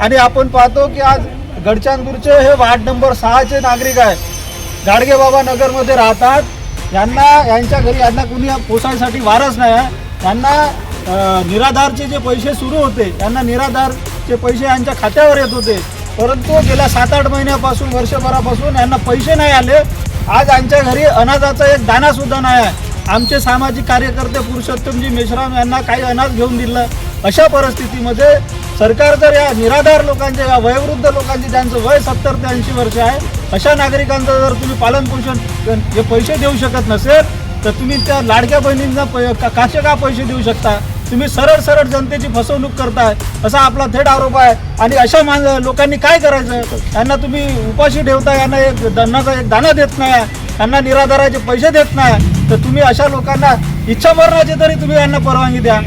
आणि आपण पाहतो की आज गडचांदूरचे हे वार्ड नंबर सहाचे नागरिक आहेत. गाडगेबाबा नगरमध्ये राहतात. यांना यांच्या घरी यांना कुणी पोसायसाठी वारस नाही आहे. यांना निराधारचे जे पैसे सुरू होते त्यांना निराधारचे पैसे यांच्या खात्यावर येत होते. परंतु गेल्या सात आठ महिन्यापासून वर्षभरापासून यांना पैसे नाही आले. आज यांच्या घरी अनाजाचा एक दाणासुद्धा नाही आहे. आमचे सामाजिक कार्यकर्ते पुरुषोत्तमजी मेश्राम यांना काही अनाज घेऊन दिलं. अशा परिस्थितीमध्ये सरकार जर या निराधार लोकांचे या वयोवृद्ध लोकांचे ज्यांचं वय सत्तर ते ऐंशी वर्ष आहे अशा नागरिकांचं जर तुम्ही पालनपोषण हे पैसे देऊ शकत नसेल तर तुम्ही त्या लाडक्या बहिणींना पै- का- का पैसे देऊ शकता? तुम्ही सरळ सरळ जनतेची फसवणूक करताय असा आपला थेट आरोप आहे. आणि अशा मान लोकांनी काय करायचं? त्यांना तुम्ही उपाशी ठेवता यांना एक दन्नाचा एक दाना देत नाही त्यांना निराधाराचे पैसे देत नाही. तर तुम्ही अशा लोकांना इच्छा मरणाची तरी तुम्ही यांना परवानगी द्या.